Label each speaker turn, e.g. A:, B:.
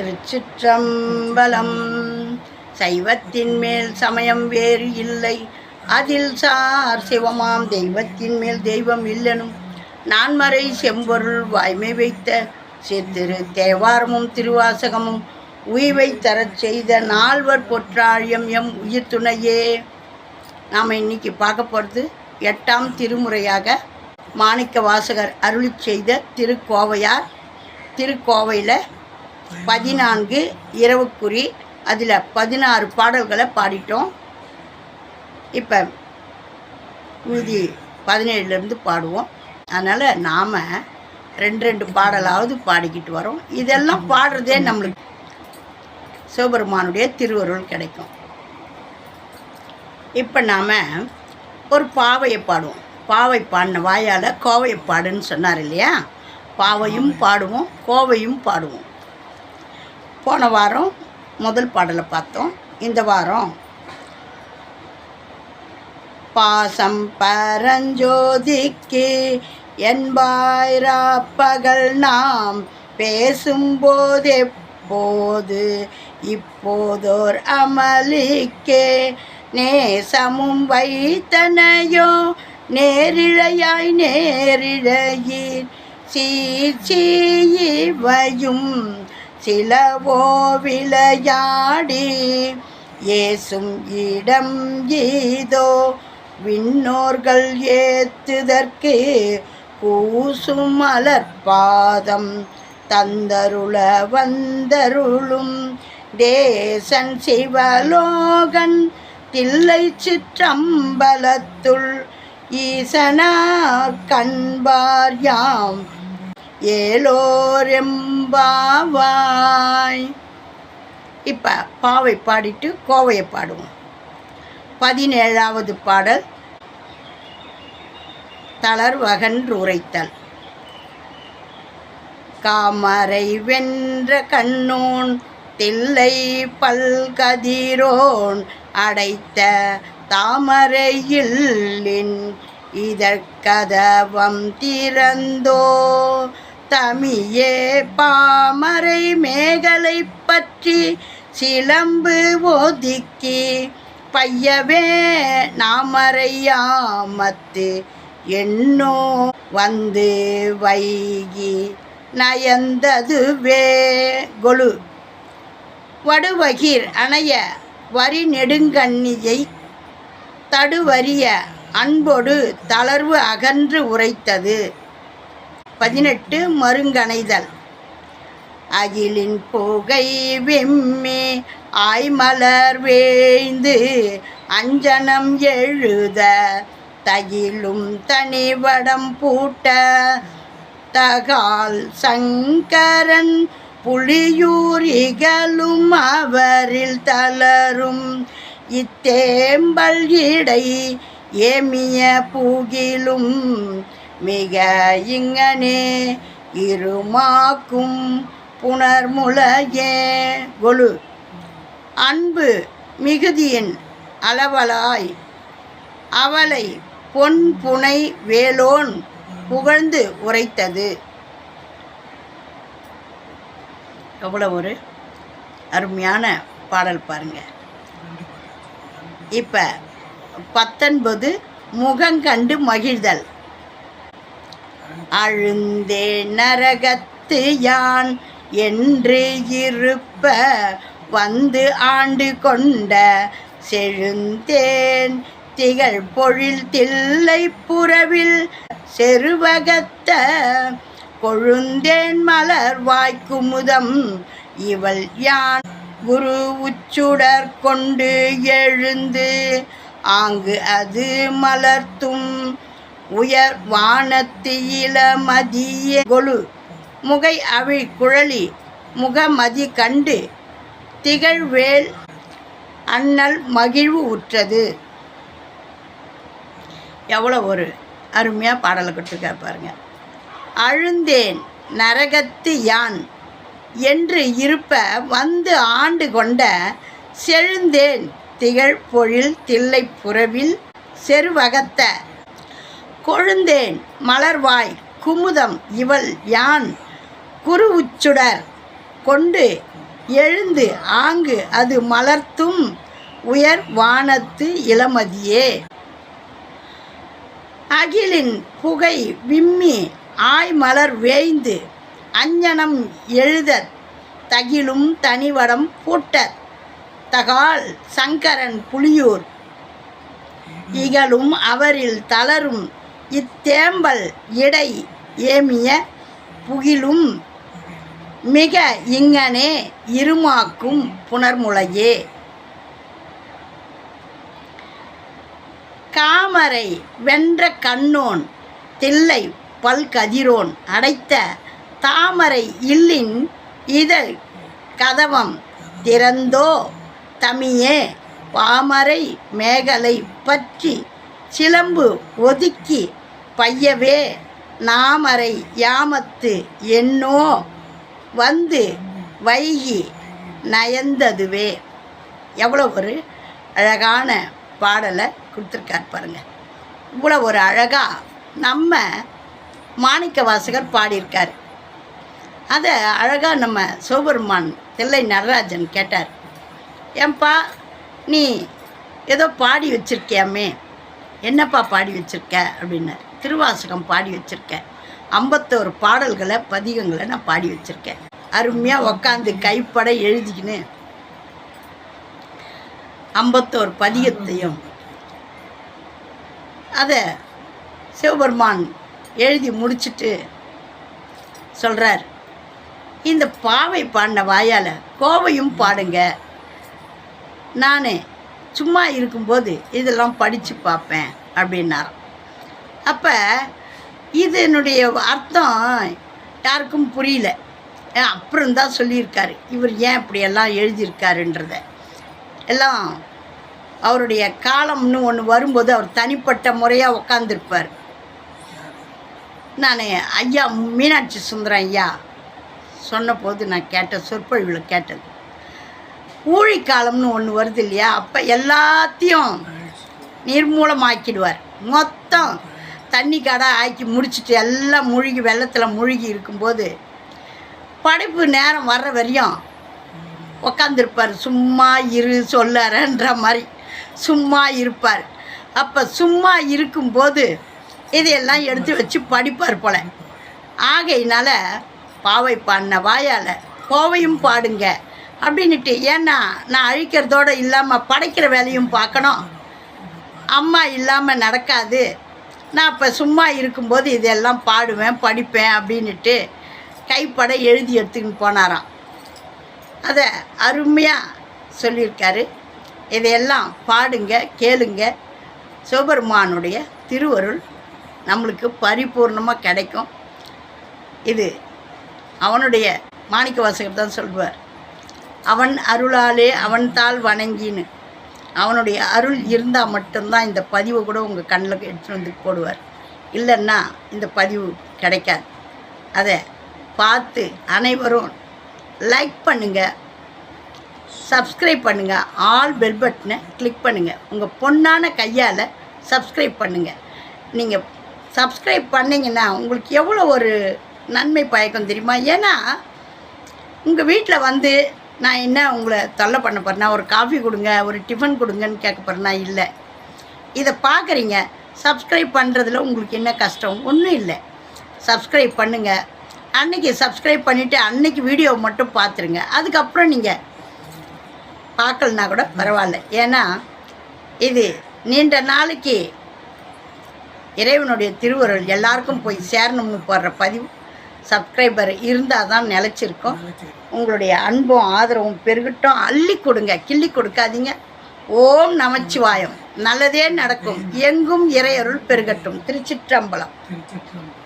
A: திருச்சிற்றம்பலம். சைவத்தின் மேல் சமயம் வேறு இல்லை. அதில் சார் சிவமாம் தெய்வத்தின் மேல் தெய்வம் இல்லனும். நான்மறை செம்பொருள் வாய்மை வைத்த சித்திரு தேவாரமும் திருவாசகமும் உய்வை தரச் செய்த நால்வர் பொற்றாழியம் எம் உயிர் துணையே. நாம் இன்னைக்கு பார்க்க போகிறது எட்டாம் திருமுறையாக மாணிக்க வாசகர் அருளி செய்த திருக்கோவையார். திருக்கோவையில் பதினான்கு இரவுக்குறி அதில் பதினாறு பாடல்களை பாடிட்டோம். இப்போ மீதி பதினேழுலேருந்து பாடுவோம். அதனால் நாம் ரெண்டு ரெண்டு பாடலாவது பாடிக்கிட்டு வரோம். இதெல்லாம் பாடுறதே நம்மளுக்கு சிவபெருமானுடைய திருவருள் கிடைக்கும். இப்போ நாம் ஒரு பாவையை பாடுவோம். பாவை பாடின வாயால் கோவையை பாடுன்னு சொன்னார் இல்லையா? பாவையும் பாடுவோம் கோவையும் பாடுவோம். போன வாரம் முதல் பாடலை பார்த்தோம். இந்த வாரம் பாசம் பரஞ்சோதிக்கு என்பாயிராப்பகல் நாம் பேசும்போது எப்போது இப்போதோர் அமளிக்கே நேசமும் வைத்தனையோ நேரிழையாய் நேரிழையீர். சீச்சீவையும் சிலவோ விளையாடி ஏசும் இடம் ஈதோ விண்ணோர்கள் ஏத்துதற்கு கூசும் மலர்பாதம் தந்தருள வந்தருளும். தேசன் சிவலோகன் தில்லை சிற்றம்பலத்துள் ஈசனார் கண்பார் யாம் ஏலோரெம்பாவாய். இப்போ பாவை பாடிட்டு கோவையை பாடுவோம். பதினேழாவது பாடல். தளர்வகன்று உரைத்தல். காமரை வென்ற கண்ணோன் தில்லை பல்கதிரோன் அடைத்த தாமரையில் இதற்கதவம் திறந்தோ தமியே பாமரை மேகலை பற்றி சிலம்பு ஒதுக்கி பையவே நாமறையாமத்து எண்ணோ வந்து வைகி நயந்ததுவே கொலு வடுவகிர் அணைய வரி நெடுங்கண்ணியை தடுவரிய அன்பொடு தளர்வு அகன்று உரைத்தது. பதினெட்டு மருங்கணைதல். அகிலின் புகை வெம்மி ஆய்மலர் வேய்ந்து அஞ்சனம் எழுத தகிலும் தனிவடம் பூட்ட தகால் சங்கரன் புலியூர் அவரில் தளரும். இத்தேம்பல் இடை ஏமிய பூகிலும் மிக இங்கனே இருமாக்கும் புனர்முலையே. கொலு. அன்பு மிகுதியின் அளவலாய் அவளை பொன் புனை வேலோன் புகழ்ந்து உரைத்தது. எவ்வளோ ஒரு அருமையான பாடல் பாருங்க. இப்போ பத்தொன்பது முகங்கண்டு மகிழ்தல். அழுந்தே நரகத்து யான் என்று இருப்ப வந்து ஆண்டு கொண்ட செழுந்தேன். திகழ் பொழில் தில்லை புறவில் செருவகத்த கொழுந்தேன் மலர் வாய்க்குமுதம் இவள் யான்? குரு உச்சுடர் கொண்டு எழுந்து ஆங்கு அது மலர்த்தும் உயர் வானத்து கொழு முகை அவிழ் குழலி முகமதி கண்டு திகழ்வேல் அண்ணல் மகிழ்வு உற்றது. எவ்வளோ ஒரு அருமையாக பாடலை கொடுத்துருக்கா பாருங்க. அழுந்தேன் நரகத்து யான் என்று இருப்ப வந்து ஆண்டு கொண்ட செழுந்தேன் திகழ் பொழில் தில்லை புறவில் செருவகத்த கொழுந்தேன் மலர்வாய் குமுதம் இவள் யான் குரு உச்சுடர் கொண்டு எழுந்து ஆங்கு அது மலர்த்தும் உயர் வானத்து இளமதியே. அகிலின் புகை விம்மி ஆய்மலர் வேய்ந்து அஞ்சனம் எழுதத் தகிலும் தனிவடம் பூட்டத் தகால் சங்கரன் புலியூர் இகழும் அவரில் தளரும் இத்தேம்பல் இடை ஏமிய புகிலும் மிக இங்கனே இருமாக்கும் புனர்முளையே காமரை வென்ற கண்ணோன் தில்லை பல்கதிரோன் அடைத்த தாமரை இல்லின் இதழ் கதவம் திறந்தோ தமியே. பாமரை மேகலை பற்றி சிலம்பு ஒதுக்கி பையவே நாமரை யாமத்து என்னோ? வந்து வைகி நயந்ததுவே. எவ்வளோ ஒரு அழகான பாடலை கொடுத்துருக்கார் பாருங்கள் இவ்வளோ ஒரு அழகாக நம்ம மாணிக்க வாசகர் பாடியிருக்கார். அதை அழகாக நம்ம சிவபெருமான் தில்லை நடராஜன் கேட்டார். ஏன்பா நீ ஏதோ பாடி வச்சிருக்கியாமே? என்னப்பா பாடி வச்சிருக்க? அப்படின்னார். திருவாசகம் பாடி வச்சுருக்கேன். ஐம்பத்தோரு பாடல்களை பதிகங்களை நான் பாடி வச்சுருக்கேன். அருமையாக உக்காந்து கைப்பட எழுதிக்கின்னு ஐம்பத்தோரு பதிகத்தையும் அதை சிவபெருமான் எழுதி முடிச்சிட்டு சொல்கிறார் இந்த பாவை பாடின வாயால் கோவையும் பாடுங்க. நான் சும்மா இருக்கும்போது இதெல்லாம் படித்து பார்ப்பேன் அப்படின்னார் அப்போ இதனுடைய அர்த்தம் யாருக்கும் புரியல. அப்புறம் தான் சொல்லியிருக்காரு. இவர் ஏன் இப்படியெல்லாம் எழுதியிருக்காருன்றத. எல்லாம் அவருடைய காலம்னு ஒன்று வரும்போது அவர் தனிப்பட்ட முறையாக உக்காந்துருப்பார். நான் ஐயா மீனாட்சி சுந்தரம் ஐயா சொன்னபோது நான் கேட்ட சொற்பொழிவில் கேட்டது. ஊழிக்காலம்னு ஒன்று வருது இல்லையா? அப்போ எல்லாத்தையும் நிர்மூலமாக்கிடுவார். மொத்தம் தண்ணி கடை ஆக்கி முடிச்சிட்டு எல்லாம் முழுகி வெள்ளத்தில் முழுகி இருக்கும்போது படைப்பு நேரம் வர்ற வரையும் உக்காந்துருப்பார். சும்மா இரு சொல்லாரன்ற மாதிரி சும்மா இருப்பார். அப்போ சும்மா இருக்கும்போது இதையெல்லாம் எடுத்து வச்சு படிப்பார் போல. ஆகையினால பாவை பாடின வாயால் கோவையும் பாடுங்க. அப்படின்னுட்டு ஏன்னா நான் அழிக்கிறதோடு இல்லாமல் படைக்கிற வேலையும் பார்க்கணும். அம்மா இல்லாமல் நடக்காது. நான் இப்போ சும்மா இருக்கும்போது இதெல்லாம் பாடுவேன் படிப்பேன் அப்படின்னுட்டு கைப்பட எழுதி எடுத்துக்கின்னு போனாராம். அதை அருமையாக சொல்லியிருக்காரு. இதையெல்லாம் பாடுங்க கேளுங்க. சிவபெருமானுடைய திருவருள் நம்மளுக்கு பரிபூர்ணமாக கிடைக்கும். இது அவனுடைய மாணிக்க வாசகர் தான் சொல்வார் அவன் அருளாலே அவன் தாள் வணங்கின்னு. அவனுடைய அருள் இருந்தால் மட்டும்தான் இந்த பதிவை கூட உங்கள் கண்ணில் எடுத்துகிட்டு வந்து போடுவார். இல்லைன்னா இந்த பதிவு கிடைக்காது. அதை பார்த்து அனைவரும் லைக் பண்ணுங்கள் சப்ஸ்கிரைப் பண்ணுங்கள் ஆல் பெல் பட்டனை கிளிக் பண்ணுங்கள் உங்கள் பொண்ணான கையால் சப்ஸ்கிரைப் பண்ணுங்கள் நீங்கள் சப்ஸ்கிரைப் பண்ணிங்கன்னா உங்களுக்கு எவ்வளோ ஒரு நன்மை பயக்கம் தெரியுமா? ஏன்னா உங்கள் வீட்டில் வந்து நான் என்ன உங்களை தொல்லை பண்ண போகிறேன்னா ஒரு காஃபி கொடுங்க ஒரு டிஃபன் கொடுங்கன்னு கேட்க போகிறேன்னா இல்லை. இதை பார்க்குறீங்க. சப்ஸ்கிரைப் பண்ணுறதுல உங்களுக்கு என்ன கஷ்டம்? ஒன்றும் இல்லை. சப்ஸ்கிரைப் பண்ணுங்கள் அன்னைக்கு சப்ஸ்கிரைப் பண்ணிவிட்டு அன்னைக்கு வீடியோ மட்டும் பார்த்துருங்க. அதுக்கப்புறம் நீங்கள் பார்க்கலனா கூட பரவாயில்ல. ஏன்னா இது நீண்ட நாளைக்கு இறைவனுடைய திருவருள் எல்லாருக்கும் போய் சேரணும்னு போடுற பதிவு. சப்ஸ்கிரைபர் இருந்தால் தான் நிலச்சிருக்கோம். உங்களுடைய அன்பும் ஆதரவும் பெருகட்டும். அள்ளி கொடுங்க. கிள்ளி கொடுக்காதீங்க. ஓம் நமச்சிவாயம். நல்லதே நடக்கும். எங்கும் இறையருள் பெருகட்டும். திருச்சிற்றம்பலம்.
B: திருச்சிற்றம்பலம்.